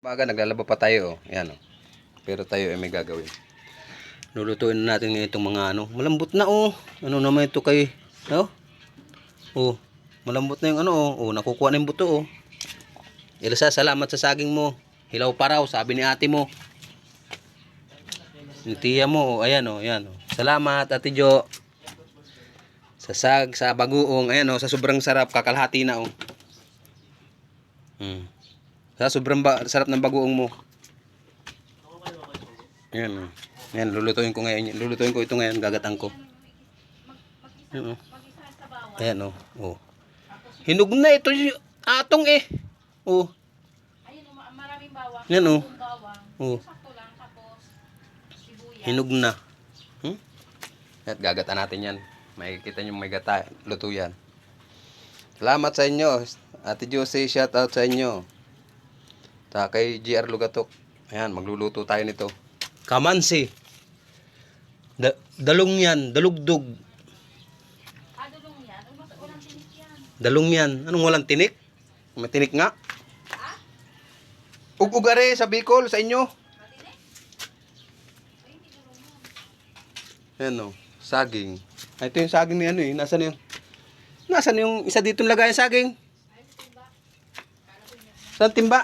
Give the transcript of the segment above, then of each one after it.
Baga, naglalaba pa tayo. Oh. Yan, oh. Pero tayo ay may gagawin. Lulutuin na natin itong mga ano. Malambot na, oh. Ano naman ito kay... Oh? Oh. Malambot na yung ano, oh. Oh, nakukuha na yung buto, oh. Ilsa, salamat sa saging mo. Hilaw pa raw, sabi ni ate mo. Ni tiya mo, oh. Ayan, oh. Ayan, oh. Salamat, ate Jo. Sa sag, sa bagoong. Ayan, oh. Sa sobrang sarap, kakalhati na, oh. Hmm. Sa sobrang ba- sarap ng bagoong mo. Yan. oh. Yan, lulutuin ko ngayon. Lulutuin ko ito ngayon, gagatang ko. Yan, oh. Ayan, oh. oh. Hinug na ito atong eh. Oh. Ayun, ma- maraming bawang. Yan, oh. Yung bawang. Oh. Sibuyas. Hinog na. Hmm? At gagata natin yan. Makikita nyo may gata. Luto yan. Salamat sa inyo. Ate Josie, shout out sa inyo. Ta kay GR Lugatok. Ayan, magluluto tayo nito. Kamansi. Da dalong yan, dalugdog. Ah, dulong yan. Ano ba? Walang tinik yan. Dalong yan. Anong walang tinik? May tinik nga. Ha? Ug-ugare sa Bicol, sa inyo. Ayan o, saging. Ay, ito yung saging ni ano eh. Nasaan yung... Nasaan yung isa dito lagay saging? Ay, timba. Saan timba?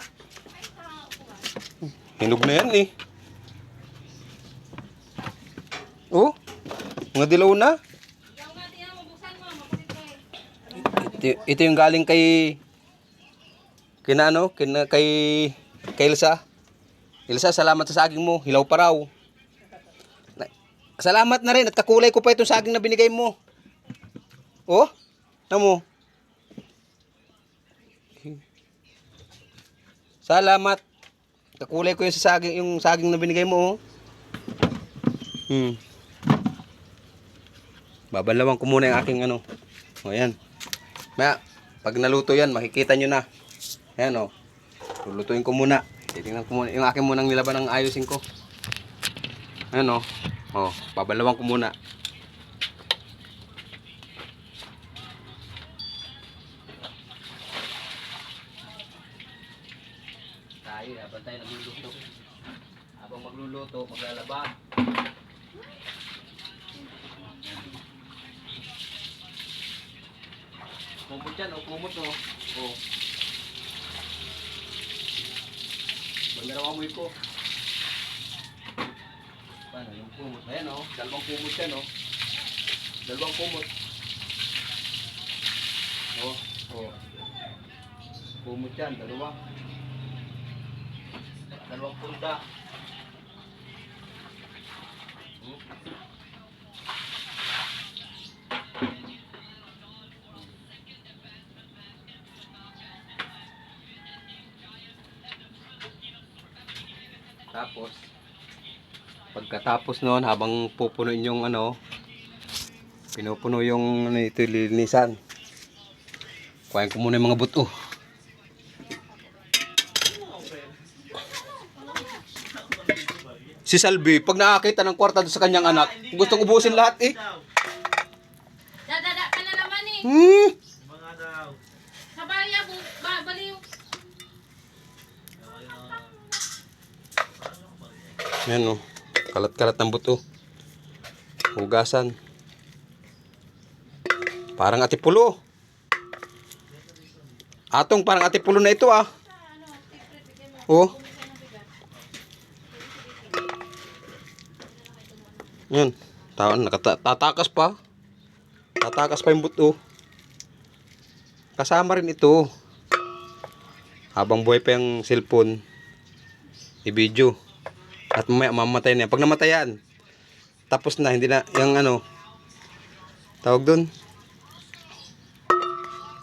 Hinog na yan eh. Oh, mga dilaw na. Ito, ito yung galing kay... Kina ano? Kina, kay... Kay Ilsa. Ilsa, salamat sa saging mo. Hilaw pa raw. Salamat na rin at kakulay ko pa itong saging na binigay mo. Oh, tamo. Salamat. Kakulay ko yung sa saging, yung saging na binigay mo. Oh. Hmm. Babalawan ko muna yung aking ano. O yan. Maya, pag naluto yan, makikita nyo na. Ayan o. Lulutuin ko muna. Titingnan ko muna. Yung akin munang nilaban ng ayusin ko. Ayan o. O, babalawan ko muna. Tayo, habang tayo nagluluto. Habang magluluto, maglalaba. Kumot yan, oh, kumot, oh. Oh. Magdarawa mo ko. Paano yung kumot? Ayan, oh. Dalawang kumot yan, oh. Dalawang kumot. Oh, oh. Kumot yan, dalawa. Dalawang punda. Tapos, pagkatapos noon, habang pupunuin yung ano, pinupuno yung ano ito, lilinisan. Kuhain ko muna yung mga buto. Si Salvi, pag nakakita ng kwarta sa kanyang anak, gustong ubusin lahat eh. Dadada ka na naman eh. Hmm. Sabaya, bu- ba- baliw. Yan o. Kalat-kalat ng buto. Hugasan. Parang atipulo. Atong parang atipulo na ito ah. Oh. Yan. Tawan, nakatatakas pa. Tatakas pa yung buto. Kasama rin ito. Habang buhay pa yung cellphone, i-video. At mamaya mamatay na yan. Pag namatayan, tapos na, hindi na, yung ano, tawag dun,